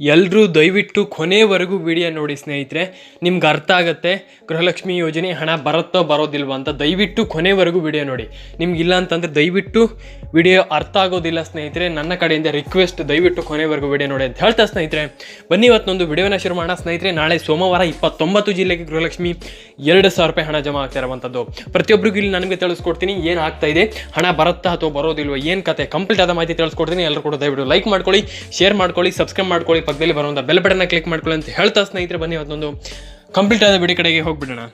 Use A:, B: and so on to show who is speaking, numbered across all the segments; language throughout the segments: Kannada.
A: ಎಲ್ಲರೂ ದಯವಿಟ್ಟು ಕೊನೆವರೆಗೂ ವಿಡಿಯೋ ನೋಡಿ ಸ್ನೇಹಿತರೆ, ನಿಮ್ಗೆ ಅರ್ಥ ಆಗುತ್ತೆ, ಗೃಹಲಕ್ಷ್ಮಿ ಯೋಜನೆ ಹಣ ಬರುತ್ತೋ ಬರೋದಿಲ್ವೋ ಅಂತ ದಯವಿಟ್ಟು ಕೊನೆವರೆಗೂ ವಿಡಿಯೋ ನೋಡಿ. ನಿಮ್ಗೆ ಇಲ್ಲ ಅಂತಂದರೆ ದಯವಿಟ್ಟು ವಿಡಿಯೋ ಅರ್ಥ ಆಗೋದಿಲ್ಲ ಸ್ನೇಹಿತರೆ, ನನ್ನ ಕಡೆಯಿಂದ ರಿಕ್ವೆಸ್ಟ್ ದಯವಿಟ್ಟು ಕೊನೆವರೆಗೂ ವಿಡಿಯೋ ನೋಡಿ ಅಂತ ಹೇಳ್ತಾ ಸ್ನೇಹಿತರೆ. ಬನ್ನಿ ಇವತ್ತೊಂದು ವಿಡಿಯೋನ ಶುರು ಮಾಡೋಣ ಸ್ನೇಹಿತರೆ. ನಾಳೆ ಸೋಮವಾರ ಇಪ್ಪತ್ತೊಂಬತ್ತು ಜಿಲ್ಲೆಗೆ ಗೃಹಲಕ್ಷ್ಮಿ ಎರಡು ಸಾವಿರ ರೂಪಾಯಿ ಹಣ ಜಮಾ ಆಗ್ತಾ ಇರುವಂಥದ್ದು. ಪ್ರತಿಯೊಬ್ಬರಿಗೂ ಇಲ್ಲಿ ನನಗೆ ತಿಳಿಸ್ಕೊಡ್ತೀನಿ, ಏನು ಆಗ್ತಾ ಇದೆ, ಹಣ ಬರುತ್ತಾ ಅಥವಾ ಬರೋದಿಲ್ವ, ಏನು ಕತೆ ಕಂಪ್ಲೀಟ್ ಆದ ಮಾಹಿತಿ ತಿಳಿಸ್ಕೊಡ್ತೀನಿ. ಎಲ್ಲರೂ ಕೂಡ ದಯವಿಟ್ಟು ಲೈಕ್ ಮಾಡ್ಕೊಳ್ಳಿ ಶೇರ್ ಮಾಡ್ಕೊಳ್ಳಿ ಸಬ್ಸ್ಕ್ರೈಬ್ ಮಾಡ್ಕೊಳ್ಳಿ. ಪಕ್ಕದಲ್ಲಿ ಬರುವಂಥ ಬೆಲ್ ಬಟನ್ನ ಕ್ಲಿಕ್ ಮಾಡ್ಕೊಳ್ಳಿ ಅಂತ ಹೇಳ್ತಾ ಸ್ನೇಹಿತರೆ, ಬನ್ನಿ ಅದೊಂದು ಕಂಪ್ಲೀಟ್ ಆದ ಬಿಡಿ ಕಡೆಗೆ ಹೋಗ್ಬಿಡೋಣ.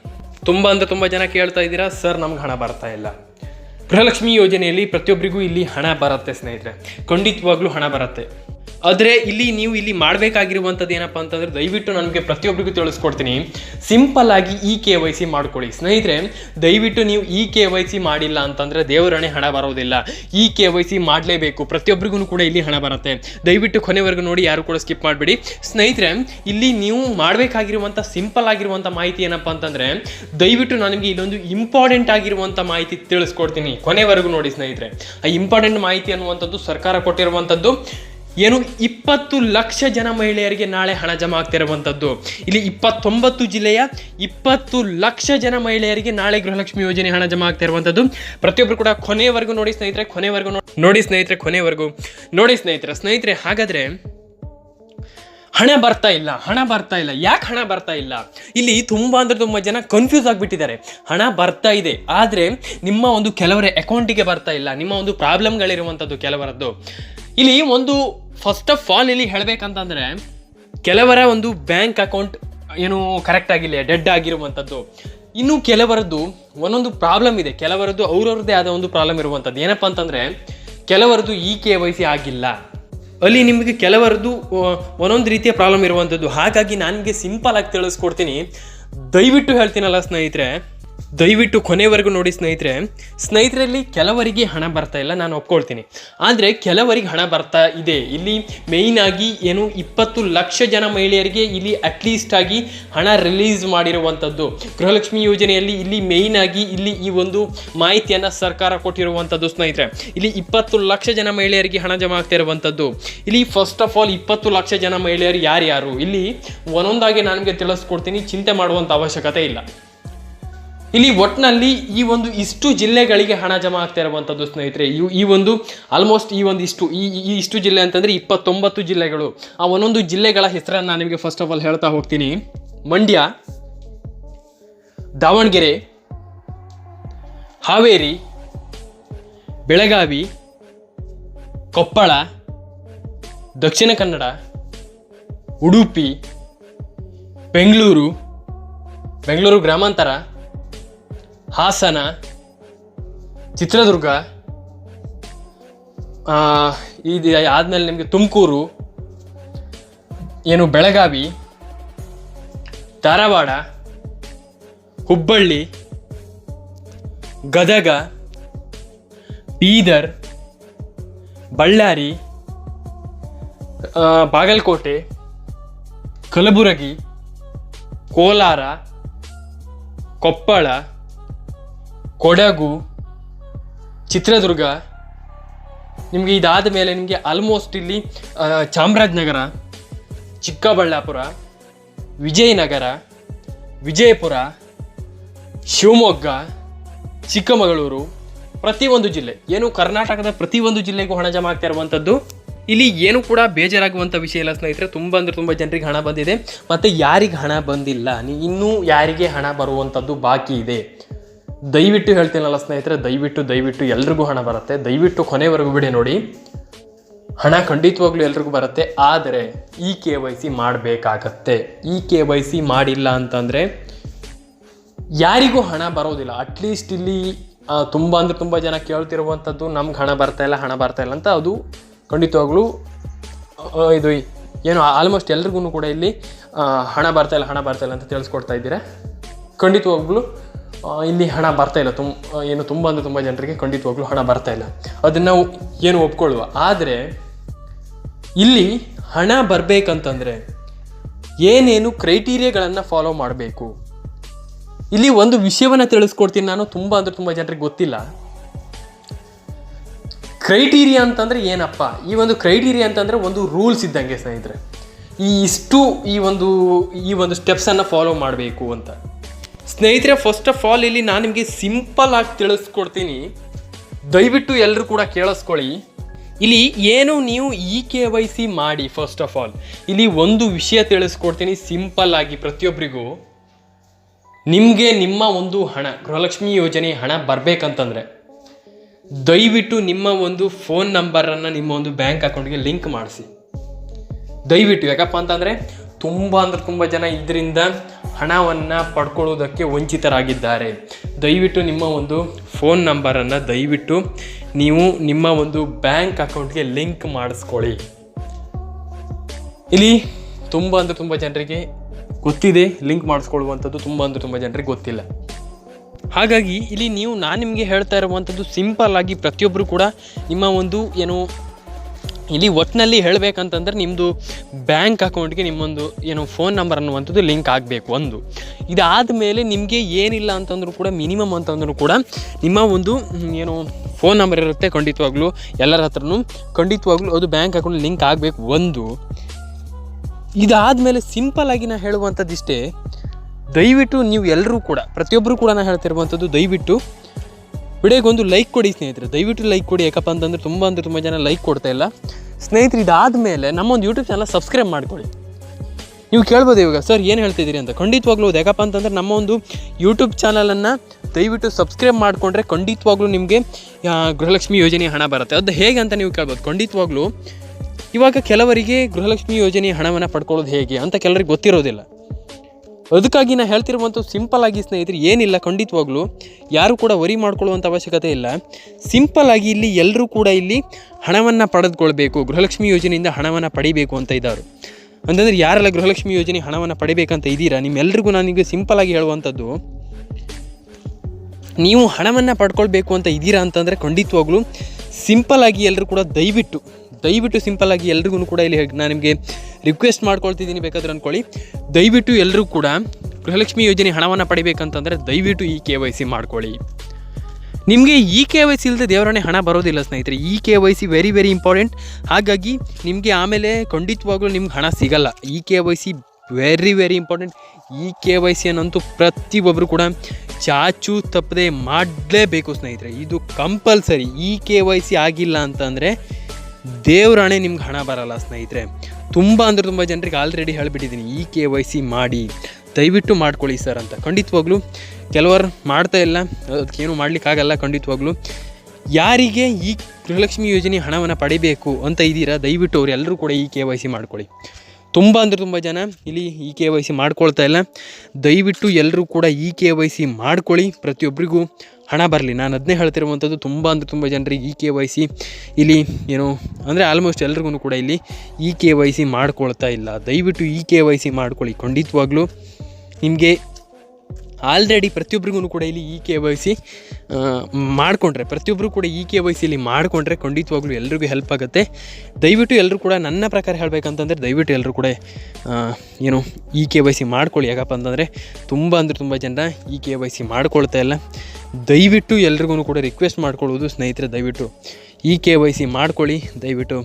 A: ತುಂಬ ಅಂದ್ರೆ ತುಂಬ ಜನ ಕೇಳ್ತಾ ಇದ್ದೀರಾ, ಸರ್, ನಮ್ಗೆ ಹಣ ಬರ್ತಾ ಇಲ್ಲ. ಗೃಹಲಕ್ಷ್ಮಿ ಯೋಜನೆಯಲ್ಲಿ ಪ್ರತಿಯೊಬ್ಬರಿಗೂ ಇಲ್ಲಿ ಹಣ ಬರುತ್ತೆ ಸ್ನೇಹಿತರೆ. ಖಂಡಿತವಾಗ್ಲೂ ಹಣ ಬರುತ್ತೆ. ಆದರೆ ಇಲ್ಲಿ ನೀವು ಇಲ್ಲಿ ಮಾಡಬೇಕಾಗಿರುವಂಥದ್ದು ಏನಪ್ಪ ಅಂತಂದರೆ ದಯವಿಟ್ಟು ನನಗೆ ಪ್ರತಿಯೊಬ್ಬರಿಗೂ ತಿಳಿಸ್ಕೊಡ್ತೀನಿ. ಸಿಂಪಲ್ ಆಗಿ ಇ ಕೆ ವೈ ಸಿ ಮಾಡ್ಕೊಳ್ಳಿ. ಸ್ನೇಹಿತರೆ, ದಯವಿಟ್ಟು ನೀವು ಇ ಕೆ ವೈ ಸಿ ಮಾಡಿಲ್ಲ ಅಂತಂದರೆ ದೇವರಣೆ ಹಣ ಬರೋದಿಲ್ಲ. ಇ ಕೆ ವೈ ಸಿ ಮಾಡಲೇಬೇಕು. ಪ್ರತಿಯೊಬ್ಬರಿಗೂ ಕೂಡ ಇಲ್ಲಿ ಹಣ ಬರುತ್ತೆ. ದಯವಿಟ್ಟು ಕೊನೆವರೆಗೂ ನೋಡಿ, ಯಾರು ಕೂಡ ಸ್ಕಿಪ್ ಮಾಡಬೇಡಿ. ಸ್ನೇಹಿತರೆ, ಇಲ್ಲಿ ನೀವು ಮಾಡಬೇಕಾಗಿರುವಂಥ ಸಿಂಪಲ್ ಆಗಿರುವಂಥ ಮಾಹಿತಿ ಏನಪ್ಪ ಅಂತಂದರೆ, ದಯವಿಟ್ಟು ನನಗೆ ಇಲ್ಲೊಂದು ಇಂಪಾರ್ಟೆಂಟ್ ಆಗಿರುವಂಥ ಮಾಹಿತಿ ತಿಳಿಸ್ಕೊಡ್ತೀನಿ. ಕೊನೆವರೆಗೂ ನೋಡಿ ಸ್ನೇಹಿತರೆ. ಆ ಇಂಪಾರ್ಟೆಂಟ್ ಮಾಹಿತಿ ಅನ್ನುವಂಥದ್ದು ಸರ್ಕಾರ ಕೊಟ್ಟಿರುವಂಥದ್ದು ಏನು ಇಪ್ಪತ್ತು ಲಕ್ಷ ಜನ ಮಹಿಳೆಯರಿಗೆ ನಾಳೆ ಹಣ ಜಮಾ ಆಗ್ತಿರುವಂಥದ್ದು. ಇಲ್ಲಿ ಇಪ್ಪತ್ತೊಂಬತ್ತು ಜಿಲ್ಲೆಯ ಇಪ್ಪತ್ತು ಲಕ್ಷ ಜನ ಮಹಿಳೆಯರಿಗೆ ನಾಳೆ ಗೃಹಲಕ್ಷ್ಮಿ ಯೋಜನೆ ಹಣ ಜಮಾ ಆಗ್ತಿರುವಂಥದ್ದು. ಪ್ರತಿಯೊಬ್ಬರು ಕೂಡ ಕೊನೆವರೆಗೂ ನೋಡಿ ಸ್ನೇಹಿತರೆ, ಕೊನೆವರೆಗೂ ನೋಡಿ ಸ್ನೇಹಿತರೆ, ಕೊನೆವರೆಗೂ. ನೋಡಿ ಸ್ನೇಹಿತರೆ ಸ್ನೇಹಿತರೆ, ಹಾಗಾದರೆ ಹಣ ಬರ್ತಾ ಇಲ್ಲ, ಹಣ ಬರ್ತಾ ಇಲ್ಲ. ಯಾಕೆ ಹಣ ಬರ್ತಾ ಇಲ್ಲ? ಇಲ್ಲಿ ತುಂಬ ಅಂದರೆ ತುಂಬ ಜನ ಕನ್ಫ್ಯೂಸ್ ಆಗಿಬಿಟ್ಟಿದ್ದಾರೆ. ಹಣ ಬರ್ತಾ ಇದೆ, ಆದರೆ ನಿಮ್ಮ ಒಂದು ಕೆಲವರ ಅಕೌಂಟಿಗೆ ಬರ್ತಾ ಇಲ್ಲ. ನಿಮ್ಮ ಒಂದು ಪ್ರಾಬ್ಲಮ್ಗಳಿರುವಂಥದ್ದು ಕೆಲವರದ್ದು. ಇಲ್ಲಿ ಒಂದು ಫಸ್ಟ್ ಆಫ್ ಆಲ್ ಇಲ್ಲಿ ಹೇಳಬೇಕಂತಂದ್ರೆ, ಕೆಲವರ ಒಂದು ಬ್ಯಾಂಕ್ ಅಕೌಂಟ್ ಏನು ಕರೆಕ್ಟ್ ಆಗಿಲ್ಲ ಡೆಡ್ ಆಗಿರುವಂಥದ್ದು. ಇನ್ನು ಕೆಲವರದ್ದು ಒಂದೊಂದು ಪ್ರಾಬ್ಲಮ್ ಇದೆ. ಕೆಲವರದ್ದು ಅವ್ರವ್ರದ್ದೇ ಆದ ಒಂದು ಪ್ರಾಬ್ಲಮ್ ಇರುವಂಥದ್ದು. ಏನಪ್ಪ ಅಂತಂದರೆ, ಕೆಲವರದ್ದು ಇ ಕೆ ವೈ ಸಿ ಆಗಿಲ್ಲ. ಅಲ್ಲಿ ನಿಮಗೆ ಕೆಲವರದ್ದು ಒಂದೊಂದು ರೀತಿಯ ಪ್ರಾಬ್ಲಮ್ ಇರುವಂಥದ್ದು. ಹಾಗಾಗಿ ನನಗೆ ಸಿಂಪಲ್ ಆಗಿ ತಿಳಿಸ್ಕೊಡ್ತೀನಿ. ದಯವಿಟ್ಟು ಹೇಳ್ತೀನಲ್ಲ ಸ್ನೇಹಿತರೆ ದಯವಿಟ್ಟು ಕೊನೆವರೆಗೂ ನೋಡಿ ಸ್ನೇಹಿತರೆ, ಸ್ನೇಹಿತರಲ್ಲಿ ಕೆಲವರಿಗೆ ಹಣ ಬರ್ತಾ ಇಲ್ಲ, ನಾನು ಒಪ್ಕೊಳ್ತೀನಿ. ಆದರೆ ಕೆಲವರಿಗೆ ಹಣ ಬರ್ತಾ ಇದೆ. ಇಲ್ಲಿ ಮೇಯ್ನ್ ಆಗಿ ಏನು ಇಪ್ಪತ್ತು ಲಕ್ಷ ಜನ ಮಹಿಳೆಯರಿಗೆ ಇಲ್ಲಿ ಅಟ್ಲೀಸ್ಟ್ ಆಗಿ ಹಣ ರಿಲೀಸ್ ಮಾಡಿರುವಂಥದ್ದು. ಗೃಹಲಕ್ಷ್ಮಿ ಯೋಜನೆಯಲ್ಲಿ ಇಲ್ಲಿ ಮೇಯ್ನ್ ಆಗಿ ಇಲ್ಲಿ ಈ ಒಂದು ಮಾಹಿತಿಯನ್ನು ಸರ್ಕಾರ ಕೊಟ್ಟಿರುವಂಥದ್ದು ಸ್ನೇಹಿತರೆ. ಇಲ್ಲಿ ಇಪ್ಪತ್ತು ಲಕ್ಷ ಜನ ಮಹಿಳೆಯರಿಗೆ ಹಣ ಜಮಾ ಆಗ್ತಾ ಇರುವಂಥದ್ದು. ಇಲ್ಲಿ ಫಸ್ಟ್ ಆಫ್ ಆಲ್ ಇಪ್ಪತ್ತು ಲಕ್ಷ ಜನ ಮಹಿಳೆಯರು ಯಾರ್ಯಾರು? ಇಲ್ಲಿ ಒಂದೊಂದಾಗಿ ನನಗೆ ತಿಳಿಸ್ಕೊಡ್ತೀನಿ, ಚಿಂತೆ ಮಾಡುವಂಥ ಅವಶ್ಯಕತೆ ಇಲ್ಲ. ಇಲ್ಲಿ ಒಟ್ಟಿನಲ್ಲಿ ಈ ಒಂದು ಇಷ್ಟು ಜಿಲ್ಲೆಗಳಿಗೆ ಹಣ ಜಮಾ ಆಗ್ತಾ ಇರುವಂಥದ್ದು ಸ್ನೇಹಿತರೆ, ಇವು ಈ ಒಂದು ಆಲ್ಮೋಸ್ಟ್ ಈ ಒಂದು ಇಷ್ಟು, ಈ ಇಷ್ಟು ಜಿಲ್ಲೆ ಅಂತಂದರೆ ಇಪ್ಪತ್ತೊಂಬತ್ತು ಜಿಲ್ಲೆಗಳು. ಆ ಒಂದೊಂದು ಜಿಲ್ಲೆಗಳ ಹೆಸರನ್ನು ನಾನು ನಿಮಗೆ ಫಸ್ಟ್ ಆಫ್ ಆಲ್ ಹೇಳ್ತಾ ಹೋಗ್ತೀನಿ. ಮಂಡ್ಯ, ದಾವಣಗೆರೆ, ಹಾವೇರಿ, ಬೆಳಗಾವಿ, ಕೊಪ್ಪಳ, ದಕ್ಷಿಣ ಕನ್ನಡ, ಉಡುಪಿ, ಬೆಂಗಳೂರು ಬೆಂಗಳೂರು ಗ್ರಾಮಾಂತರ ಹಾಸನ, ಚಿತ್ರದುರ್ಗ ಇದು ಆದಮೇಲೆ ನಿಮಗೆ ತುಮಕೂರು, ಏನು ಬೆಳಗಾವಿ, ಧಾರವಾಡ, ಹುಬ್ಬಳ್ಳಿ, ಗದಗ, ಬೀದರ್, ಬಳ್ಳಾರಿ ಬಾಗಲಕೋಟೆ, ಕಲಬುರಗಿ, ಕೋಲಾರ, ಕೊಪ್ಪಳ ಕೊಡಗು, ಚಿತ್ರದುರ್ಗ, ನಿಮಗೆ ಇದಾದ ಮೇಲೆ ನಿಮಗೆ ಆಲ್ಮೋಸ್ಟ್ ಇಲ್ಲಿ ಚಾಮರಾಜನಗರ, ಚಿಕ್ಕಬಳ್ಳಾಪುರ, ವಿಜಯನಗರ, ವಿಜಯಪುರ, ಶಿವಮೊಗ್ಗ, ಚಿಕ್ಕಮಗಳೂರು, ಪ್ರತಿಯೊಂದು ಜಿಲ್ಲೆ. ಏನು ಕರ್ನಾಟಕದ ಪ್ರತಿಯೊಂದು ಜಿಲ್ಲೆಗೂ ಹಣ ಜಮಾ ಆಗ್ತಾ ಇರುವಂಥದ್ದು. ಇಲ್ಲಿ ಏನು ಕೂಡ ಬೇಜಾರಾಗುವಂಥ ವಿಷಯ ಇಲ್ಲ ಸ್ನೇಹಿತರೆ. ತುಂಬ ಅಂದರೆ ತುಂಬ ಜನರಿಗೆ ಹಣ ಬಂದಿದೆ. ಮತ್ತು ಯಾರಿಗೆ ಹಣ ಬಂದಿಲ್ಲ? ಇನ್ನೂ ಯಾರಿಗೆ ಹಣ ಬರುವಂಥದ್ದು ಬಾಕಿ ಇದೆ? ದಯವಿಟ್ಟು ಹೇಳ್ತೀನಲ್ಲ ಸ್ನೇಹಿತರೆ, ದಯವಿಟ್ಟು ದಯವಿಟ್ಟು ಎಲ್ರಿಗೂ ಹಣ ಬರುತ್ತೆ. ದಯವಿಟ್ಟು ಕೊನೆವರೆಗೂ ಬಿಡಿ ನೋಡಿ. ಹಣ ಖಂಡಿತವಾಗ್ಲೂ ಎಲ್ರಿಗೂ ಬರುತ್ತೆ, ಆದರೆ ಇ ಕೆ ವೈ ಸಿ ಮಾಡಬೇಕಾಗತ್ತೆ. ಇ ಕೆ ವೈ ಸಿ ಮಾಡಿಲ್ಲ ಅಂತಂದರೆ ಯಾರಿಗೂ ಹಣ ಬರೋದಿಲ್ಲ. ಅಟ್ಲೀಸ್ಟ್ ಇಲ್ಲಿ ತುಂಬ ಅಂದರೆ ತುಂಬ ಜನ ಕೇಳ್ತಿರುವಂಥದ್ದು, ನಮ್ಗೆ ಹಣ ಬರ್ತಾ ಇಲ್ಲ, ಹಣ ಬರ್ತಾ ಇಲ್ಲ ಅಂತ ಅದು ಖಂಡಿತವಾಗ್ಲೂ ಇದು ಏನು ಆಲ್ಮೋಸ್ಟ್ ಎಲ್ರಿಗೂ ಕೂಡ ಇಲ್ಲಿ ಹಣ ಬರ್ತಾ ಇಲ್ಲ, ಹಣ ಬರ್ತಾ ಇಲ್ಲ ಅಂತ ತಿಳಿಸ್ಕೊಡ್ತಾ ಇದ್ದೀರಾ? ಖಂಡಿತವಾಗ್ಲೂ ಇಲ್ಲಿ ಹಣ ಬರ್ತಾ ಇಲ್ಲ. ತುಂಬ ಏನು ತುಂಬ ಅಂದರೆ ತುಂಬ ಜನರಿಗೆ ಖಂಡಿತವಾಗ್ಲೂ ಹಣ ಬರ್ತಾ ಇಲ್ಲ. ಅದನ್ನು ನಾವು ಏನು ಒಪ್ಕೊಳ್ಳುವ? ಆದರೆ ಇಲ್ಲಿ ಹಣ ಬರಬೇಕಂತಂದರೆ ಏನೇನು ಕ್ರೈಟೀರಿಯಾಗಳನ್ನು ಫಾಲೋ ಮಾಡಬೇಕು? ಇಲ್ಲಿ ಒಂದು ವಿಷಯವನ್ನು ತಿಳಿಸ್ಕೊಡ್ತೀನಿ ನಾನು. ತುಂಬ ಅಂದರೆ ತುಂಬ ಜನರಿಗೆ ಗೊತ್ತಿಲ್ಲ. ಕ್ರೈಟೀರಿಯಾ ಅಂತಂದರೆ ಏನಪ್ಪ? ಈ ಒಂದು ಕ್ರೈಟೀರಿಯಾ ಅಂತಂದರೆ ಒಂದು ರೂಲ್ಸ್ ಇದ್ದಂಗೆ ಸ್ನೇಹಿತರೆ. ಈ ಇಷ್ಟು ಈ ಒಂದು ಈ ಒಂದು ಸ್ಟೆಪ್ಸನ್ನು ಫಾಲೋ ಮಾಡಬೇಕು ಅಂತ. ಸ್ನೇಹಿತರೆ ಫಸ್ಟ್ ಆಫ್ ಆಲ್ ಇಲ್ಲಿ ನಾನು ನಿಮಗೆ ಸಿಂಪಲ್ ಆಗಿ ತಿಳಿಸ್ಕೊಡ್ತೀನಿ. ದಯವಿಟ್ಟು ಎಲ್ಲರೂ ಕೂಡ ಕೇಳಿಸ್ಕೊಳ್ಳಿ. ಇಲ್ಲಿ ಏನು ನೀವು ಇ ಕೆ ವೈ ಸಿ ಮಾಡಿ ಫಸ್ಟ್ ಆಫ್ ಆಲ್ ಇಲ್ಲಿ ಒಂದು ವಿಷಯ ತಿಳಿಸ್ಕೊಡ್ತೀನಿ ಸಿಂಪಲ್ ಆಗಿ ಪ್ರತಿಯೊಬ್ಬರಿಗೂ ನಿಮಗೆ ನಿಮ್ಮ ಒಂದು ಹಣ, ಗೃಹಲಕ್ಷ್ಮಿ ಯೋಜನೆ ಹಣ ಬರಬೇಕಂತಂದರೆ, ದಯವಿಟ್ಟು ನಿಮ್ಮ ಒಂದು ಫೋನ್ ನಂಬರನ್ನು ನಿಮ್ಮ ಒಂದು ಬ್ಯಾಂಕ್ ಅಕೌಂಟ್ಗೆ ಲಿಂಕ್ ಮಾಡಿಸಿ. ದಯವಿಟ್ಟು, ಯಾಕಪ್ಪ ಅಂತಂದರೆ, ತುಂಬ ಅಂದ್ರೆ ತುಂಬ ಜನ ಇದರಿಂದ ಹಣವನ್ನು ಪಡ್ಕೊಳ್ಳೋದಕ್ಕೆ ವಂಚಿತರಾಗಿದ್ದಾರೆ. ದಯವಿಟ್ಟು ನಿಮ್ಮ ಒಂದು ಫೋನ್ ನಂಬರನ್ನು ದಯವಿಟ್ಟು ನೀವು ನಿಮ್ಮ ಒಂದು ಬ್ಯಾಂಕ್ ಅಕೌಂಟ್ಗೆ ಲಿಂಕ್ ಮಾಡಿಸ್ಕೊಳ್ಳಿ. ಇಲ್ಲಿ ತುಂಬ ಅಂದರೆ ತುಂಬ ಜನರಿಗೆ ಗೊತ್ತಿದೆ, ಲಿಂಕ್ ಮಾಡಿಸ್ಕೊಳ್ಳುವಂಥದ್ದು ತುಂಬ ಅಂದರೆ ತುಂಬ ಜನರಿಗೆ ಗೊತ್ತಿಲ್ಲ. ಹಾಗಾಗಿ ಇಲ್ಲಿ ನೀವು, ನಾನು ನಿಮಗೆ ಹೇಳ್ತಾ ಇರುವಂಥದ್ದು ಸಿಂಪಲ್ ಆಗಿ ಪ್ರತಿಯೊಬ್ಬರು ಕೂಡ ನಿಮ್ಮ ಒಂದು ಏನು ಇಲ್ಲಿ ಒಟ್ಟಿನಲ್ಲಿ ಹೇಳಬೇಕಂತಂದ್ರೆ ನಿಮ್ಮದು ಬ್ಯಾಂಕ್ ಅಕೌಂಟ್ಗೆ ನಿಮ್ಮೊಂದು ಏನೋ ಫೋನ್ ನಂಬರ್ ಅನ್ನುವಂಥದ್ದು ಲಿಂಕ್ ಆಗಬೇಕು ಒಂದು. ಇದಾದ ಮೇಲೆ ನಿಮಗೆ ಏನಿಲ್ಲ ಅಂತಂದರೂ ಕೂಡ, ಮಿನಿಮಮ್ ಅಂತಂದರೂ ಕೂಡ ನಿಮ್ಮ ಒಂದು ಏನು ಫೋನ್ ನಂಬರ್ ಇರುತ್ತೆ ಖಂಡಿತವಾಗ್ಲೂ. ಎಲ್ಲರ ಹತ್ರನೂ ಖಂಡಿತವಾಗ್ಲೂ ಅದು ಬ್ಯಾಂಕ್ ಅಕೌಂಟ್ ಲಿಂಕ್ ಆಗಬೇಕು ಒಂದು. ಇದಾದಮೇಲೆ ಸಿಂಪಲ್ ಆಗಿ ನಾ ಹೇಳುವಂಥದ್ದು ಇಷ್ಟೇ ದಯವಿಟ್ಟು ನೀವು ಎಲ್ಲರೂ ಕೂಡ ಪ್ರತಿಯೊಬ್ಬರು ಕೂಡ ನಾನು ಹೇಳ್ತಿರುವಂಥದ್ದು ದಯವಿಟ್ಟು ವಿಡಿಯೋಗೆ ಒಂದು ಲೈಕ್ ಕೊಡಿ ಸ್ನೇಹಿತರೆ. ದಯವಿಟ್ಟು ಲೈಕ್ ಕೊಡಿ. ಯಾಕಪ್ಪ ಅಂತಂದರೆ ತುಂಬ ಅಂದರೆ ತುಂಬ ಜನ ಲೈಕ್ ಕೊಡ್ತಾ ಇಲ್ಲ. ಸ್ನೇಹಿತರು, ಇದಾದಮೇಲೆ ನಮ್ಮೊಂದು ಯೂಟ್ಯೂಬ್ ಚಾನಲ್ ಸಬ್ಸ್ಕ್ರೈಬ್ ಮಾಡ್ಕೊಳ್ಳಿ. ನೀವು ಕೇಳ್ಬೋದು ಇವಾಗ, ಸರ್, ಏನು ಹೇಳ್ತಿದ್ದೀರಿ ಅಂತ. ಖಂಡಿತವಾಗ್ಲೂ. ಯಾಕಪ್ಪ ಅಂತಂದರೆ ನಮ್ಮ ಒಂದು ಯೂಟ್ಯೂಬ್ ಚಾನಲನ್ನು ದಯವಿಟ್ಟು ಸಬ್ಸ್ಕ್ರೈಬ್ ಮಾಡಿಕೊಂಡ್ರೆ ಖಂಡಿತವಾಗ್ಲೂ ನಿಮಗೆ ಗೃಹಲಕ್ಷ್ಮಿ ಯೋಜನೆ ಹಣ ಬರುತ್ತೆ. ಅದು ಹೇಗೆ ಅಂತ ನೀವು ಕೇಳ್ಬೋದು. ಖಂಡಿತವಾಗ್ಲೂ ಇವಾಗ ಕೆಲವರಿಗೆ ಗೃಹಲಕ್ಷ್ಮಿ ಯೋಜನೆ ಹಣವನ್ನು ಪಡ್ಕೊಳ್ಳೋದು ಹೇಗೆ ಅಂತ ಕೆಲವರಿಗೆ ಗೊತ್ತಿರೋದಿಲ್ಲ. ಅದಕ್ಕಾಗಿ ನಾನು ಹೇಳ್ತಿರುವಂಥ ಸಿಂಪಲ್ ಆಗಿ ಸ್ನೇಹಿತರೆ, ಏನಿಲ್ಲ, ಖಂಡಿತವಾಗ್ಲೂ ಯಾರು ಕೂಡ ವರಿ ಮಾಡ್ಕೊಳ್ಳುವಂಥ ಅವಶ್ಯಕತೆ ಇಲ್ಲ. ಸಿಂಪಲ್ ಆಗಿ ಇಲ್ಲಿ ಎಲ್ಲರೂ ಕೂಡ ಇಲ್ಲಿ ಹಣವನ್ನು ಪಡೆದುಕೊಳ್ಬೇಕು, ಗೃಹಲಕ್ಷ್ಮಿ ಯೋಜನೆಯಿಂದ ಹಣವನ್ನು ಪಡಿಬೇಕು ಅಂತ ಇದ್ದಾರೆ ಅಂತಂದರೆ ಯಾರೆಲ್ಲ ಗೃಹಲಕ್ಷ್ಮಿ ಯೋಜನೆ ಹಣವನ್ನು ಪಡಿಬೇಕಂತ ಇದ್ದೀರಾ? ನಿಮ್ಮೆಲ್ರಿಗೂ ನಿಮಗೆ ಸಿಂಪಲ್ ಆಗಿ ಹೇಳುವಂಥದ್ದು, ನೀವು ಹಣವನ್ನು ಪಡ್ಕೊಳ್ಬೇಕು ಅಂತ ಇದ್ದೀರಾ ಅಂತಂದರೆ ಖಂಡಿತವಾಗ್ಲೂ ಸಿಂಪಲ್ ಆಗಿ ಎಲ್ಲರೂ ಕೂಡ ದಯವಿಟ್ಟು ದಯವಿಟ್ಟು ಸಿಂಪಲ್ ಆಗಿ ಎಲ್ರಿಗೂ ಕೂಡ ಇಲ್ಲಿ ನಾನು ನಿಮಗೆ ರಿಕ್ವೆಸ್ಟ್ ಮಾಡ್ಕೊಳ್ತಿದ್ದೀನಿ ಬೇಕಾದ್ರೆ ಅಂದ್ಕೊಳ್ಳಿ ದಯವಿಟ್ಟು ಎಲ್ಲರೂ ಕೂಡ ಗೃಹಲಕ್ಷ್ಮಿ ಯೋಜನೆ ಹಣವನ್ನು ಪಡಿಬೇಕಂತಂದರೆ ದಯವಿಟ್ಟು ಈ ಕೆ ವೈ ಸಿ ಮಾಡ್ಕೊಳ್ಳಿ. ನಿಮಗೆ ಈ ಕೆ ವೈ ಸಿ ಇಲ್ಲದೆ ದೇವರಣೆ ಹಣ ಬರೋದಿಲ್ಲ ಸ್ನೇಹಿತರೆ, E K Y C very very important ಹಾಗಾಗಿ ನಿಮಗೆ ಆಮೇಲೆ ಖಂಡಿತವಾಗ್ಲೂ ನಿಮ್ಗೆ ಹಣ ಸಿಗಲ್ಲ. E K Y C very very important E K Y C ಅನ್ನಂತೂ ಪ್ರತಿಯೊಬ್ಬರು ಕೂಡ ಚಾಚು ತಪ್ಪದೆ ಮಾಡಲೇಬೇಕು ಸ್ನೇಹಿತರೆ. ಇದು ಕಂಪಲ್ಸರಿ ಈ ಕೆ ವೈ ಸಿ ಆಗಿಲ್ಲ ಅಂತಂದರೆ ದೇವ್ರಾಣೆ ನಿಮ್ಗೆ ಹಣ ಬರಲ್ಲ ಸ್ನೇಹಿತರೆ. ತುಂಬ ಅಂದರೆ ತುಂಬ ಜನರಿಗೆ ಆಲ್ರೆಡಿ ಹೇಳಿಬಿಟ್ಟಿದ್ದೀನಿ, ಈ ಕೆ ವೈ ಸಿ ಮಾಡಿ. ದಯವಿಟ್ಟು ಮಾಡ್ಕೊಳ್ಳಿ ಸರ್ ಅಂತ. ಖಂಡಿತವಾಗ್ಲೂ ಕೆಲವರು ಮಾಡ್ತಾ ಇಲ್ಲ, ಅದಕ್ಕೇನು ಮಾಡಲಿಕ್ಕಾಗಲ್ಲ ಖಂಡಿತವಾಗ್ಲೂ. ಯಾರಿಗೆ ಈ ಗೃಹಲಕ್ಷ್ಮಿ ಯೋಜನೆ ಹಣವನ್ನು ಪಡಿಬೇಕು ಅಂತ ಇದ್ದೀರಾ, ದಯವಿಟ್ಟು ಅವ್ರು ಎಲ್ಲರೂ ಕೂಡ ಈ ಕೆ ವೈ ಸಿ ಮಾಡ್ಕೊಳ್ಳಿ. ತುಂಬ ಅಂದರೆ ತುಂಬ ಜನ ಇಲ್ಲಿ ಇ ಕೆ ವೈ ಸಿ ಮಾಡ್ಕೊಳ್ತಾ ಇಲ್ಲ. ದಯವಿಟ್ಟು ಎಲ್ಲರೂ ಕೂಡ ಇ ಕೆ ವೈ ಸಿ ಮಾಡ್ಕೊಳ್ಳಿ. ಪ್ರತಿಯೊಬ್ಬರಿಗೂ ಹಣ ಬರಲಿ. ನಾನು ಅದನ್ನೇ ಹೇಳ್ತಿರುವಂಥದ್ದು ತುಂಬ ಅಂದರೆ ತುಂಬ ಜನರಿಗೆ ಇ ಕೆ ವೈ ಸಿ ಇಲ್ಲಿ ಏನು ಅಂದರೆ ಆಲ್ಮೋಸ್ಟ್ ಎಲ್ರಿಗೂ ಕೂಡ ಇಲ್ಲಿ ಇ ಕೆ ವೈ ಸಿ ಮಾಡ್ಕೊಳ್ತಾ ಇಲ್ಲ. ದಯವಿಟ್ಟು ಇ ಕೆ ವೈ ಸಿ ಮಾಡ್ಕೊಳ್ಳಿ. ಖಂಡಿತವಾಗ್ಲೂ ನಿಮಗೆ ಆಲ್ರೆಡಿ ಪ್ರತಿಯೊಬ್ಬರಿಗೂ ಕೂಡ ಇಲ್ಲಿ ಇ ಕೆ ವೈ ಸಿ ಮಾಡಿಕೊಂಡ್ರೆ ಪ್ರತಿಯೊಬ್ಬರು ಕೂಡ ಇ ಕೆ ವೈ ಸಿಲಿ ಮಾಡಿಕೊಂಡ್ರೆ ಖಂಡಿತವಾಗ್ಲೂ ಎಲ್ರಿಗೂ ಹೆಲ್ಪ್ ಆಗುತ್ತೆ. ದಯವಿಟ್ಟು ಎಲ್ಲರೂ ಕೂಡ ನನ್ನ ಪ್ರಕಾರ ಹೇಳಬೇಕಂತಂದರೆ ದಯವಿಟ್ಟು ಎಲ್ಲರೂ ಕೂಡ ಏನು ಇ ಕೆ ವೈ ಸಿ ಮಾಡ್ಕೊಳ್ಳಿ. ಯಾಕಪ್ಪ ಅಂತಂದರೆ ತುಂಬ ಅಂದರೆ ತುಂಬ ಜನ ಇ ಕೆ ವೈ ಸಿ ಮಾಡ್ಕೊಳ್ತಾ ಇಲ್ಲ. ದಯವಿಟ್ಟು ಎಲ್ರಿಗೂ ಕೂಡ ರಿಕ್ವೆಸ್ಟ್ ಮಾಡ್ಕೊಳ್ಳೋದು ಸ್ನೇಹಿತರೆ, ದಯವಿಟ್ಟು ಇ ಕೆ ವೈ ಸಿ ಮಾಡ್ಕೊಳ್ಳಿ, ದಯವಿಟ್ಟು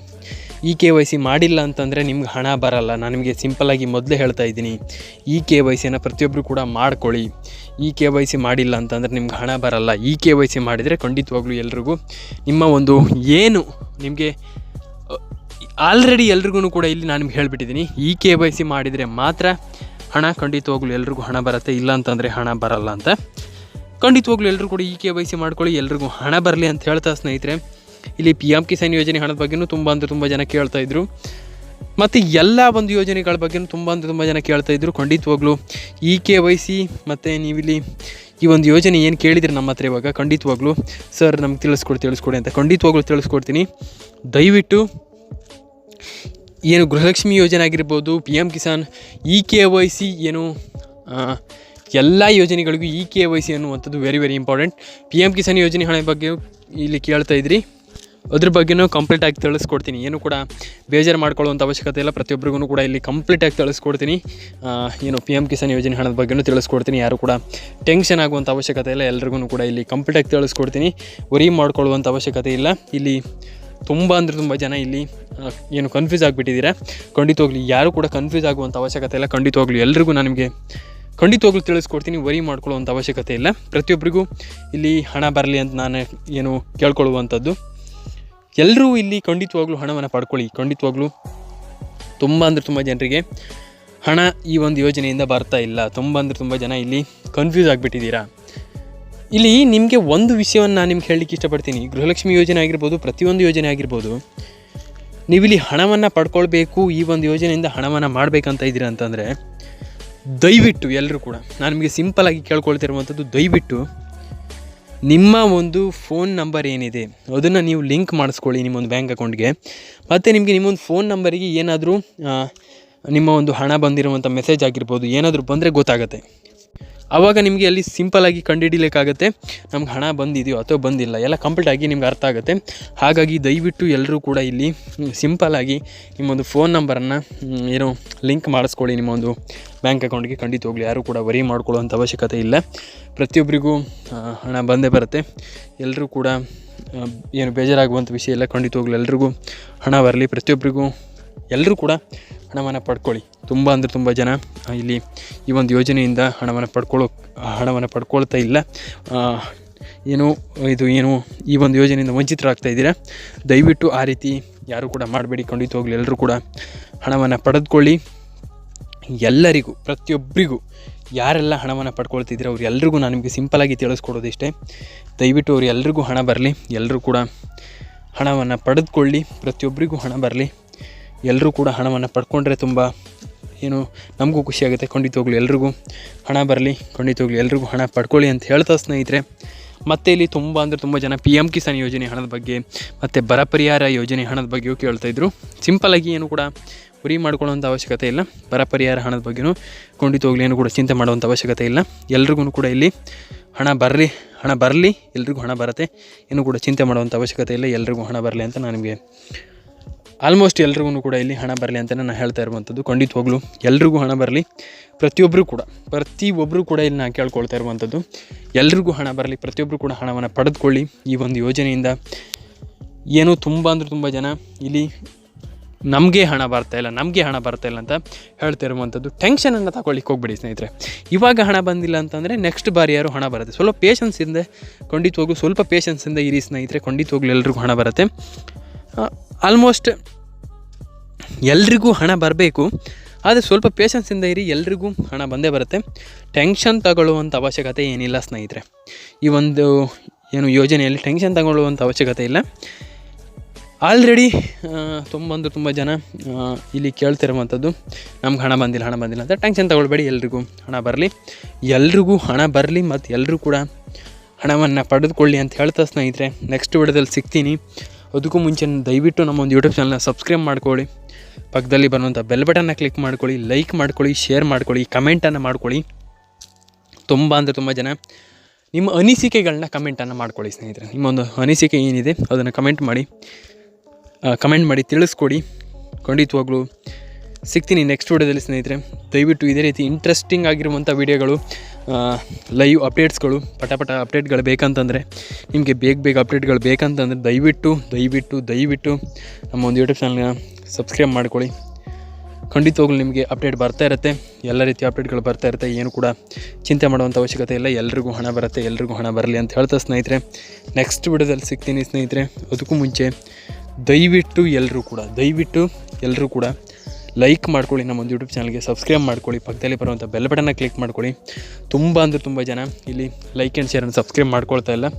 A: ಇ ಕೆ ವೈ ಸಿ ಮಾಡಿಲ್ಲ ಅಂತಂದರೆ ನಿಮ್ಗೆ ಹಣ ಬರಲ್ಲ. ನಾನು ನಿಮಗೆ ಸಿಂಪಲ್ಲಾಗಿ ಮೊದಲೇ ಹೇಳ್ತಾ ಇದ್ದೀನಿ. ಇ ಕೆ ವೈ ಸಿನ ಪ್ರತಿಯೊಬ್ಬರು ಕೂಡ ಮಾಡ್ಕೊಳ್ಳಿ. ಇ ಕೆ ವೈ ಸಿ ಮಾಡಿಲ್ಲ ಅಂತಂದರೆ ನಿಮ್ಗೆ ಹಣ ಬರಲ್ಲ. ಇ ಕೆ ವೈ ಸಿ ಮಾಡಿದರೆ ಖಂಡಿತವಾಗ್ಲೂ ಎಲ್ರಿಗೂ ನಿಮ್ಮ ಒಂದು ಏನು ನಿಮಗೆ ಆಲ್ರೆಡಿ ಎಲ್ರಿಗೂ ಕೂಡ ಇಲ್ಲಿ ನಾನು ನಿಮ್ಗೆ ಹೇಳಿಬಿಟ್ಟಿದ್ದೀನಿ. ಇ ಕೆ ವೈ ಸಿ ಮಾಡಿದರೆ ಮಾತ್ರ ಹಣ ಖಂಡಿತವಾಗ್ಲೂ ಎಲ್ರಿಗೂ ಹಣ ಬರುತ್ತೆ. ಇಲ್ಲ ಅಂತಂದರೆ ಹಣ ಬರಲ್ಲ ಅಂತ. ಖಂಡಿತವಾಗ್ಲೂ ಎಲ್ಲರೂ ಕೂಡ ಇ ಕೆ ವೈ ಸಿ ಮಾಡ್ಕೊಳ್ಳಿ, ಎಲ್ರಿಗೂ ಹಣ ಬರಲಿ ಅಂತ ಹೇಳ್ತಾ ಸ್ನೇಹಿತರೆ, ಇಲ್ಲಿ ಪಿ ಎಂ ಕಿಸಾನ್ ಯೋಜನೆ ಹಣದ ಬಗ್ಗೆನೂ ತುಂಬ ಅಂದರೆ ತುಂಬ ಜನ ಕೇಳ್ತಾ ಇದ್ರು. ಮತ್ತು ಎಲ್ಲ ಒಂದು ಯೋಜನೆಗಳ ಬಗ್ಗೆನೂ ತುಂಬ ಅಂದರೆ ತುಂಬ ಜನ ಕೇಳ್ತಾ ಇದ್ರು. ಖಂಡಿತವಾಗ್ಲೂ ಇ ಕೆ ವೈ ಸಿ ಮತ್ತು ನೀವಿಲ್ಲಿ ಈ ಒಂದು ಯೋಜನೆ ಏನು ಕೇಳಿದ್ರಿ ನಮ್ಮ ಹತ್ರ ಇವಾಗ? ಖಂಡಿತವಾಗ್ಲೂ ಸರ್ ನಮ್ಗೆ ತಿಳಿಸ್ಕೊಡಿ ತಿಳಿಸ್ಕೊಡಿ ಅಂತ ಖಂಡಿತವಾಗ್ಲೂ ತಿಳಿಸ್ಕೊಡ್ತೀನಿ. ದಯವಿಟ್ಟು ಏನು ಗೃಹಲಕ್ಷ್ಮಿ ಯೋಜನೆ ಆಗಿರ್ಬೋದು P M Kisan E K Y C ಏನು ಎಲ್ಲ ಯೋಜನೆಗಳಿಗೂ ಇ ಕೆ ವೈ ಸಿ ಅನ್ನುವಂಥದ್ದು very very important P M Kisan ಯೋಜನೆ ಹಣ ಬಗ್ಗೆ ಇಲ್ಲಿ ಕೇಳ್ತಾ ಇದ್ರಿ. ಅದ್ರ ಬಗ್ಗೆನೂ ಕಂಪ್ಲೀಟಾಗಿ ತಿಳಿಸ್ಕೊಡ್ತೀನಿ. ಏನು ಕೂಡ ಬೇಜಾರು ಮಾಡ್ಕೊಳ್ಳುವಂಥ ಅವಶ್ಯಕತೆ ಇಲ್ಲ. ಪ್ರತಿಯೊಬ್ಬರಿಗೂ ಕೂಡ ಇಲ್ಲಿ ಕಂಪ್ಲೀಟಾಗಿ ತಿಳಿಸ್ಕೊಡ್ತೀನಿ. ಏನು ಪಿ ಎಂ ಕಿಸಾನ್ ಯೋಜನೆ ಹಣದ ಬಗ್ಗೆನೂ ತಿಳಿಸ್ಕೊಡ್ತೀನಿ. ಯಾರು ಕೂಡ ಟೆನ್ಷನ್ ಆಗುವಂಥ ಅವಶ್ಯಕತೆ ಇಲ್ಲ. ಎಲ್ರಿಗೂ ಕೂಡ ಇಲ್ಲಿ ಕಂಪ್ಲೀಟಾಗಿ ತಿಳಿಸ್ಕೊಡ್ತೀನಿ. ವರಿ ಮಾಡ್ಕೊಳ್ಳುವಂಥ ಅವಶ್ಯಕತೆ ಇಲ್ಲ. ಇಲ್ಲಿ ತುಂಬ ಅಂದರೆ ತುಂಬ ಜನ ಇಲ್ಲಿ ಏನು ಕನ್ಫ್ಯೂಸ್ ಆಗಿಬಿಟ್ಟಿದ್ದೀರಾ. ಖಂಡಿತವಾಗ್ಲಿ ಯಾರು ಕೂಡ ಕನ್ಫ್ಯೂಸ್ ಆಗುವಂಥ ಅವಶ್ಯಕತೆ ಇಲ್ಲ. ಖಂಡಿತವಾಗ್ಲಿ ಎಲ್ರಿಗೂ ನಾನು ನಿಮಗೆ ಖಂಡಿತವಾಗ್ಲೂ ತಿಳಿಸ್ಕೊಡ್ತೀನಿ ವರಿ ಮಾಡ್ಕೊಳ್ಳುವಂಥ ಅವಶ್ಯಕತೆ ಇಲ್ಲ. ಪ್ರತಿಯೊಬ್ಬರಿಗೂ ಇಲ್ಲಿ ಹಣ ಬರಲಿ ಅಂತ ನಾನು ಏನು ಕೇಳ್ಕೊಳ್ಳುವಂಥದ್ದು. ಎಲ್ಲರೂ ಇಲ್ಲಿ ಖಂಡಿತವಾಗ್ಲೂ ಹಣವನ್ನು ಪಡ್ಕೊಳ್ಳಿ. ಖಂಡಿತವಾಗ್ಲೂ ತುಂಬ ಅಂದರೆ ತುಂಬ ಜನರಿಗೆ ಹಣ ಈ ಒಂದು ಯೋಜನೆಯಿಂದ ಬರ್ತಾ ಇಲ್ಲ. ತುಂಬ ಅಂದರೆ ತುಂಬ ಜನ ಇಲ್ಲಿ ಕನ್ಫ್ಯೂಸ್ ಆಗಿಬಿಟ್ಟಿದ್ದೀರಾ? ಇಲ್ಲಿ ನಿಮಗೆ ಒಂದು ವಿಷಯವನ್ನು ನಾನು ನಿಮ್ಗೆ ಹೇಳಲಿಕ್ಕೆ ಇಷ್ಟಪಡ್ತೀನಿ. ಗೃಹಲಕ್ಷ್ಮಿ ಯೋಜನೆ ಆಗಿರ್ಬೋದು, ಪ್ರತಿಯೊಂದು ಯೋಜನೆ ಆಗಿರ್ಬೋದು, ನೀವಿಲ್ಲಿ ಹಣವನ್ನು ಪಡ್ಕೊಳ್ಬೇಕು, ಈ ಒಂದು ಯೋಜನೆಯಿಂದ ಹಣವನ್ನು ಮಾಡಬೇಕಂತ ಇದ್ದೀರಾ ಅಂತಂದರೆ ದಯವಿಟ್ಟು ಎಲ್ಲರೂ ಕೂಡ ನಾನು ನಿಮಗೆ ಸಿಂಪಲಾಗಿ ಕೇಳ್ಕೊಳ್ತಿರುವಂಥದ್ದು ದಯವಿಟ್ಟು ನಿಮ್ಮ ಒಂದು ಫೋನ್ ನಂಬರ್ ಏನಿದೆ, ಅದನ್ನು ನೀವು ಲಿಂಕ್ ಮಾಡಿಸ್ಕೊಳ್ಳಿ ನಿಮ್ಮೊಂದು ಬ್ಯಾಂಕ್ ಅಕೌಂಟ್ಗೆ ಮತ್ತು ನಿಮಗೆ ನಿಮ್ಮೊಂದು ಫೋನ್ ನಂಬರಿಗೆ ಏನಾದರೂ ನಿಮ್ಮ ಒಂದು ಹಣ ಬಂದಿರುವಂಥ ಮೆಸೇಜ್ ಆಗಿರ್ಬೋದು, ಏನಾದರೂ ಬಂದರೆ ಗೊತ್ತಾಗುತ್ತೆ. ಆವಾಗ ನಿಮಗೆ ಅಲ್ಲಿ ಸಿಂಪಲಾಗಿ ಕಂಡುಹಿಡಿಲಿಕ್ಕಾಗತ್ತೆ ನಮ್ಗೆ ಹಣ ಬಂದಿದೆಯೋ ಅಥವಾ ಬಂದಿಲ್ಲ, ಎಲ್ಲ ಕಂಪ್ಲೀಟ್ ಆಗಿ ನಿಮ್ಗೆ ಅರ್ಥ ಆಗುತ್ತೆ. ಹಾಗಾಗಿ ದಯವಿಟ್ಟು ಎಲ್ಲರೂ ಕೂಡ ಇಲ್ಲಿ ಸಿಂಪಲಾಗಿ ನಿಮ್ಮೊಂದು ಫೋನ್ ನಂಬರನ್ನು ಏನೋ ಲಿಂಕ್ ಮಾಡಿಸ್ಕೊಳ್ಳಿ ನಿಮ್ಮ ಒಂದು ಬ್ಯಾಂಕ್ ಅಕೌಂಟ್ಗೆ ಖಂಡಿತ ಹೋಗಲಿ, ಯಾರೂ ಕೂಡ ವರಿ ಮಾಡ್ಕೊಳ್ಳುವಂಥ ಅವಶ್ಯಕತೆ ಇಲ್ಲ. ಪ್ರತಿಯೊಬ್ಬರಿಗೂ ಹಣ ಬಂದೇ ಬರುತ್ತೆ. ಎಲ್ಲರೂ ಕೂಡ ಏನು ಬೇಜಾರಾಗುವಂಥ ವಿಷಯ ಎಲ್ಲ ಖಂಡಿತ ಹೋಗಲಿ, ಎಲ್ರಿಗೂ ಹಣ ಬರಲಿ. ಪ್ರತಿಯೊಬ್ಬರಿಗೂ ಎಲ್ಲರೂ ಕೂಡ ಹಣವನ್ನು ಪಡ್ಕೊಳ್ಳಿ. ತುಂಬ ಅಂದರೆ ತುಂಬ ಜನ ಇಲ್ಲಿ ಈ ಒಂದು ಯೋಜನೆಯಿಂದ ಹಣವನ್ನು ಪಡ್ಕೊಳ್ಳೋ ಹಣವನ್ನು ಪಡ್ಕೊಳ್ತಾ ಇಲ್ಲ. ಏನು, ಇದು ಏನು, ಈ ಒಂದು ಯೋಜನೆಯಿಂದ ವಂಚಿತರಾಗ್ತಾ ಇದ್ದೀರಾ? ದಯವಿಟ್ಟು ಆ ರೀತಿ ಯಾರು ಕೂಡ ಮಾಡಬೇಡಿ ಖಂಡಿತವಾಗ್ಲೂ ಎಲ್ಲರೂ ಕೂಡ ಹಣವನ್ನು ಪಡೆದುಕೊಳ್ಳಿ. ಎಲ್ಲರಿಗೂ ಪ್ರತಿಯೊಬ್ಬರಿಗೂ ಯಾರೆಲ್ಲ ಹಣವನ್ನು ಪಡ್ಕೊಳ್ತಿದ್ದೀರೋ ಅವ್ರು ಎಲ್ರಿಗೂ ನಾನು ನಿಮಗೆ ಸಿಂಪಲಾಗಿ ತಿಳಿಸ್ಕೊಡೋದಿಷ್ಟೇ ದಯವಿಟ್ಟು ಅವ್ರು ಎಲ್ರಿಗೂ ಹಣ ಬರಲಿ. ಎಲ್ಲರೂ ಕೂಡ ಹಣವನ್ನು ಪಡೆದುಕೊಳ್ಳಿ. ಪ್ರತಿಯೊಬ್ಬರಿಗೂ ಹಣ ಬರಲಿ. ಎಲ್ಲರೂ ಕೂಡ ಹಣವನ್ನು ಪಡ್ಕೊಂಡ್ರೆ ತುಂಬ ಏನು ನಮಗೂ ಖುಷಿಯಾಗುತ್ತೆ ಖಂಡಿತವಾಗ್ಲೂ ಎಲ್ರಿಗೂ ಹಣ ಬರಲಿ ಖಂಡಿತವಾಗ್ಲೂ ಎಲ್ರಿಗೂ ಹಣ ಪಡ್ಕೊಳ್ಳಿ ಅಂತ ಹೇಳ್ತಾ ಸ್ನೇಹಿತರೆ. ಮತ್ತು ಇಲ್ಲಿ ತುಂಬ ಅಂದರೆ ತುಂಬ ಜನ ಪಿ ಎಂ ಕಿಸಾನ್ ಯೋಜನೆ ಹಣದ ಬಗ್ಗೆ, ಮತ್ತು ಬರ ಪರಿಹಾರ ಯೋಜನೆ ಹಣದ ಬಗ್ಗೆಯೂ ಕೇಳ್ತಾ ಇದ್ರು. ಸಿಂಪಲಾಗಿ ಏನು ಕೂಡ ಉರಿ ಮಾಡ್ಕೊಳ್ಳೋಂಥ ಅವಶ್ಯಕತೆ ಇಲ್ಲ. ಬರ ಪರಿಹಾರ ಹಣದ ಬಗ್ಗೆಯೂ ಖಂಡಿತವಾಗ್ಲೂ ಏನು ಕೂಡ ಚಿಂತೆ ಮಾಡುವಂಥ ಅವಶ್ಯಕತೆ ಇಲ್ಲ. ಎಲ್ರಿಗೂ ಕೂಡ ಇಲ್ಲಿ ಹಣ ಬರಲಿ ಹಣ ಬರಲಿ, ಎಲ್ರಿಗೂ ಹಣ ಬರುತ್ತೆ. ಏನು ಕೂಡ ಚಿಂತೆ ಮಾಡುವಂಥ ಅವಶ್ಯಕತೆ ಇಲ್ಲ. ಎಲ್ರಿಗೂ ಹಣ ಬರಲಿ ಅಂತ ನಾನು ನಿಮಗೆ ಆಲ್ಮೋಸ್ಟ್ ಎಲ್ರಿಗೂ ಕೂಡ ಇಲ್ಲಿ ಹಣ ಬರಲಿ ಅಂತ ನಾನು ಹೇಳ್ತಾ ಇರುವಂಥದ್ದು. ಖಂಡಿತವಾಗ್ಲೂ ಎಲ್ರಿಗೂ ಹಣ ಬರಲಿ. ಪ್ರತಿಯೊಬ್ಬರು ಕೂಡ ಪ್ರತಿಯೊಬ್ಬರು ಕೂಡ ಇಲ್ಲಿ ನಾನು ಕೇಳ್ಕೊಳ್ತಾ ಇರುವಂಥದ್ದು. ಎಲ್ರಿಗೂ ಹಣ ಬರಲಿ ಪ್ರತಿಯೊಬ್ಬರು ಕೂಡ ಹಣವನ್ನು ಪಡೆದುಕೊಳ್ಳಿ ಈ ಒಂದು ಯೋಜನೆಯಿಂದ. ಏನೋ ತುಂಬ ಅಂದರೆ ತುಂಬ ಜನ ಇಲ್ಲಿ ನಮಗೆ ಹಣ ಬರ್ತಾ ಇಲ್ಲ, ನಮಗೆ ಹಣ ಬರ್ತಾ ಇಲ್ಲ ಅಂತ ಹೇಳ್ತಾ ಇರುವಂಥದ್ದು. ಟೆನ್ಷನನ್ನು ತಗೊಳ್ಳಿಕ್ಕೆ ಹೋಗ್ಬಿಡಿ ಸ್ನೇಹಿತರೆ. ಇವಾಗ ಹಣ ಬಂದಿಲ್ಲ ಅಂತಂದರೆ ನೆಕ್ಸ್ಟ್ ಬಾರಿ ಯಾರು ಹಣ ಬರುತ್ತೆ? ಸ್ವಲ್ಪ ಪೇಷನ್ಸಿಂದ ಖಂಡಿತವಾಗ್ಲೂ ಸ್ವಲ್ಪ ಪೇಷನ್ಸಿಂದ ಇರಿ ಸ್ನೇಹಿತರೆ. ಖಂಡಿತವಾಗ್ಲೂ ಎಲ್ರಿಗೂ ಹಣ ಬರುತ್ತೆ. ಆಲ್ಮೋಸ್ಟ್ ಎಲ್ರಿಗೂ ಹಣ ಬರಬೇಕು, ಆದರೆ ಸ್ವಲ್ಪ ಪೇಷನ್ಸಿಂದ ಇರಿ, ಎಲ್ರಿಗೂ ಹಣ ಬಂದೇ ಬರುತ್ತೆ. ಟೆನ್ಷನ್ ತಗೊಳ್ಳುವಂಥ ಅವಶ್ಯಕತೆ ಏನಿಲ್ಲ ಸ್ನೇಹಿತರೆ. ಈ ಒಂದು ಏನು ಯೋಜನೆಯಲ್ಲಿ ಟೆನ್ಷನ್ ತಗೊಳ್ಳುವಂಥ ಅವಶ್ಯಕತೆ ಇಲ್ಲ. ಆಲ್ರೆಡಿ ತುಂಬ ಅಂದ್ರೆ ತುಂಬ ಜನ ಇಲ್ಲಿ ಕೇಳ್ತಿರುವಂಥದ್ದು, ನಮ್ಗೆ ಹಣ ಬಂದಿಲ್ಲ ಹಣ ಬಂದಿಲ್ಲ ಅಂತ ಟೆನ್ಷನ್ ತಗೊಳ್ಬೇಡಿ, ಎಲ್ರಿಗೂ ಹಣ ಬರಲಿ. ಎಲ್ರಿಗೂ ಹಣ ಬರಲಿ ಮತ್ತು ಎಲ್ಲರೂ ಕೂಡ ಹಣವನ್ನು ಪಡೆದುಕೊಳ್ಳಿ ಅಂತ ಹೇಳ್ತಾ ಸ್ನೇಹಿತರೆ. ನೆಕ್ಸ್ಟ್ ವಿಡಿಯೋದಲ್ಲಿ ಸಿಗ್ತೀನಿ. ಅದಕ್ಕೂ ಮುಂಚೆ ದಯವಿಟ್ಟು ನಮ್ಮ ಒಂದು ಯೂಟ್ಯೂಬ್ ಚಾನಲ್ನ ಸಬ್ಸ್ಕ್ರೈಬ್ ಮಾಡ್ಕೊಳ್ಳಿ. ಪಕ್ಕದಲ್ಲಿ ಬರುವಂಥ ಬೆಲ್ ಬಟನ್ನ ಕ್ಲಿಕ್ ಮಾಡ್ಕೊಳ್ಳಿ ಲೈಕ್ ಮಾಡ್ಕೊಳ್ಳಿ ಶೇರ್ ಮಾಡ್ಕೊಳ್ಳಿ ಕಮೆಂಟನ್ನು ಮಾಡ್ಕೊಳ್ಳಿ. ತುಂಬ ಅಂದರೆ ತುಂಬ ಜನ ನಿಮ್ಮ ಅನಿಸಿಕೆಗಳನ್ನ ಕಮೆಂಟನ್ನು ಮಾಡ್ಕೊಳ್ಳಿ ಸ್ನೇಹಿತರೆ. ನಿಮ್ಮೊಂದು ಅನಿಸಿಕೆ ಏನಿದೆ ಅದನ್ನು ಕಮೆಂಟ್ ಮಾಡಿ. ಕಮೆಂಟ್ ಮಾಡಿ ತಿಳಿಸ್ಕೊಡಿ. ಖಂಡಿತವಾಗ್ಲೂ ಸಿಗ್ತೀನಿ ನೆಕ್ಸ್ಟ್ ವಿಡಿಯೋದಲ್ಲಿ ಸ್ನೇಹಿತರೆ. ದಯವಿಟ್ಟು ಇದೇ ರೀತಿ ಇಂಟ್ರೆಸ್ಟಿಂಗ್ ಆಗಿರುವಂಥ ವಿಡಿಯೋಗಳು ಲೈವ್ ಅಪ್ಡೇಟ್ಸ್ಗಳು ಪಟಪಟ ಪಟ ಅಪ್ಡೇಟ್ಗಳು ಬೇಕಂತಂದರೆ, ನಿಮಗೆ ಬೇಗ ಬೇಗ ಅಪ್ಡೇಟ್ಗಳು ಬೇಕಂತಂದರೆ ದಯವಿಟ್ಟು ದಯವಿಟ್ಟು ದಯವಿಟ್ಟು ನಮ್ಮ ಒಂದು ಯೂಟ್ಯೂಬ್ ಚಾನಲ್ನ ಸಬ್ಸ್ಕ್ರೈಬ್ ಮಾಡ್ಕೊಳ್ಳಿ. ಖಂಡಿತವಾಗ್ಲೂ ನಿಮಗೆ ಅಪ್ಡೇಟ್ ಬರ್ತಾ ಇರುತ್ತೆ. ಎಲ್ಲ ರೀತಿಯ ಅಪ್ಡೇಟ್ಗಳು ಬರ್ತಾ ಇರುತ್ತೆ. ಏನು ಕೂಡ ಚಿಂತೆ ಮಾಡುವಂಥ ಅವಶ್ಯಕತೆ ಇಲ್ಲ. ಎಲ್ರಿಗೂ ಹಣ ಬರುತ್ತೆ. ಎಲ್ರಿಗೂ ಹಣ ಬರಲಿ ಅಂತ ಹೇಳ್ತಾ ಸ್ನೇಹಿತರೆ. ನೆಕ್ಸ್ಟ್ ವಿಡಿಯೋದಲ್ಲಿ ಸಿಗ್ತೀನಿ ಸ್ನೇಹಿತರೆ. ಅದಕ್ಕೂ ಮುಂಚೆ ದಯವಿಟ್ಟು ಎಲ್ಲರೂ ಕೂಡ, ದಯವಿಟ್ಟು ಎಲ್ಲರೂ ಕೂಡ ಲೈಕ್ ಮಾಡ್ಕೊಳ್ಳಿ ನಮ್ಮ ಒಂದು ಯೂಟ್ಯೂಬ್ ಚಾನಲ್ಗೆ ಸಬ್ಸ್ಕ್ರೈಬ್ ಮಾಡ್ಕೊಳ್ಳಿ, ಪಕ್ಕದಲ್ಲಿ ಬರುವಂಥ ಬೆಲ್ ಬಟನ್ನ ಕ್ಲಿಕ್ ಮಾಡ್ಕೊಳ್ಳಿ. ತುಂಬ ಅಂದರೆ ತುಂಬ ಜನ ಇಲ್ಲಿ ಲೈಕ್ ಆ್ಯಂಡ್ ಶೇರನ್ನು ಸಬ್ಸ್ಕ್ರೈಬ್ ಮಾಡ್ಕೊಳ್ತಾ ಇಲ್ಲ.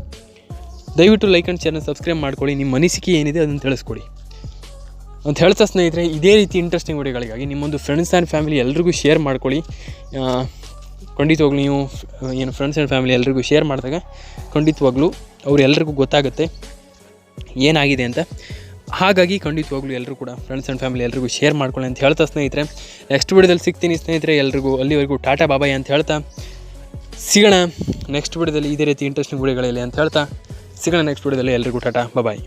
A: ದಯವಿಟ್ಟು ಲೈಕ್ ಆ್ಯಂಡ್ ಶೇರನ್ನು ಸಬ್ಸ್ಕ್ರೈಬ್ ಮಾಡ್ಕೊಳ್ಳಿ, ನಿಮ್ಮ ಅನಿಸಿಕೆ ಏನಿದೆ ಅದನ್ನು ತಿಳಿಸ್ಕೊಡಿ. ಅಂತ ಹೇಳ್ತಾ ಸ್ನೇಹಿತರೆ, ಇದೇ ರೀತಿ ಇಂಟ್ರೆಸ್ಟಿಂಗ್ ವಿಡಿಯೋಗಳಿಗಾಗಿ ನಿಮ್ಮೊಂದು ಫ್ರೆಂಡ್ಸ್ ಆ್ಯಂಡ್ ಫ್ಯಾಮಿಲಿ ಎಲ್ರಿಗೂ ಶೇರ್ ಮಾಡ್ಕೊಳ್ಳಿ. ಖಂಡಿತವಾಗ್ಲೂ ನೀವು ಏನು ಫ್ರೆಂಡ್ಸ್ ಆ್ಯಂಡ್ ಫ್ಯಾಮಿಲಿ ಎಲ್ರಿಗೂ ಶೇರ್ ಮಾಡಿದಾಗ ಖಂಡಿತವಾಗ್ಲೂ ಅವರೆಲ್ಲರಿಗೂ ಗೊತ್ತಾಗುತ್ತೆ ಏನಾಗಿದೆ ಅಂತ. ಹಾಗಾಗಿ ಖಂಡಿತವಾಗ್ಲೂ ಎಲ್ಲರೂ ಕೂಡ ಫ್ರೆಂಡ್ಸ್ ಆ್ಯಂಡ್ ಫ್ಯಾಮಿಲಿ ಎಲ್ರಿಗೂ ಶೇರ್ ಮಾಡ್ಕೊಳ್ಳಿ ಅಂತ ಹೇಳ್ತಾ ಸ್ನೇಹಿತರೆ. ನೆಕ್ಸ್ಟ್ ವಿಡಿಯೋದಲ್ಲಿ ಸಿಗ್ತೀನಿ ಸ್ನೇಹಿತರೆ, ಎಲ್ರಿಗೂ, ಅಲ್ಲಿವರೆಗೂ ಟಾಟಾ ಬಾಬಾಯ್ ಅಂತ ಹೇಳ್ತಾ. ಸಿಗೋಣ ನೆಕ್ಸ್ಟ್ ವಿಡಿಯೋದಲ್ಲಿ ಇದೇ ರೀತಿ ಇಂಟ್ರೆಸ್ಟಿಂಗ್ ಗುಡಿಗಳಿಲ್ಲ ಅಂತ ಹೇಳ್ತಾ. ಸಿಗೋಣ ನೆಕ್ಸ್ಟ್ ವಿಡಿಯೋದಲ್ಲಿ ಎಲ್ರಿಗೂ ಟಾಟಾ ಬಾಬಾಯ್